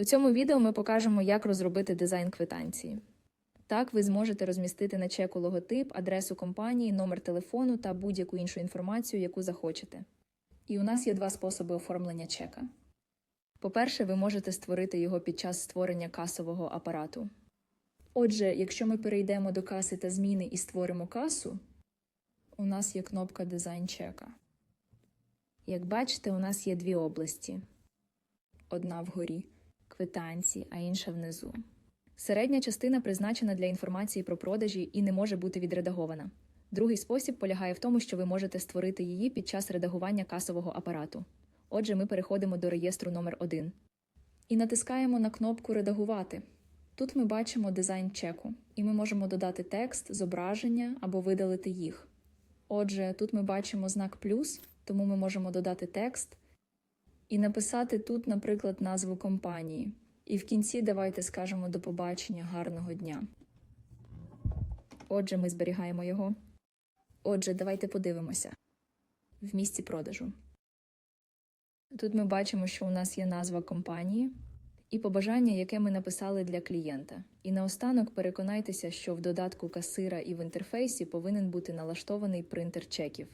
У цьому відео ми покажемо, як розробити дизайн квитанції. Так, ви зможете розмістити на чеку логотип, адресу компанії, номер телефону та будь-яку іншу інформацію, яку захочете. І у нас є два способи оформлення чека. По-перше, ви можете створити його під час створення касового апарату. Отже, якщо ми перейдемо до каси та зміни і створимо касу, у нас є кнопка Дизайн чека. Як бачите, у нас є дві області: одна вгорі квитанції, а інша внизу. Середня частина призначена для інформації про продажі і не може бути відредагована. Другий спосіб полягає в тому, що ви можете створити її під час редагування касового апарату. Отже, ми переходимо до реєстру номер 1 і натискаємо на кнопку Редагувати. Тут ми бачимо дизайн чеку, і ми можемо додати текст, зображення або видалити їх. Отже, тут ми бачимо знак плюс, тому ми можемо додати текст і написати тут, наприклад, назву компанії. І в кінці давайте скажемо до побачення гарного дня. Отже, ми зберігаємо його. Отже, давайте подивимося в місці продажу. Тут ми бачимо, що у нас є назва компанії і побажання, яке ми написали для клієнта. І наостанок переконайтеся, що в додатку касира і в інтерфейсі повинен бути налаштований принтер чеків.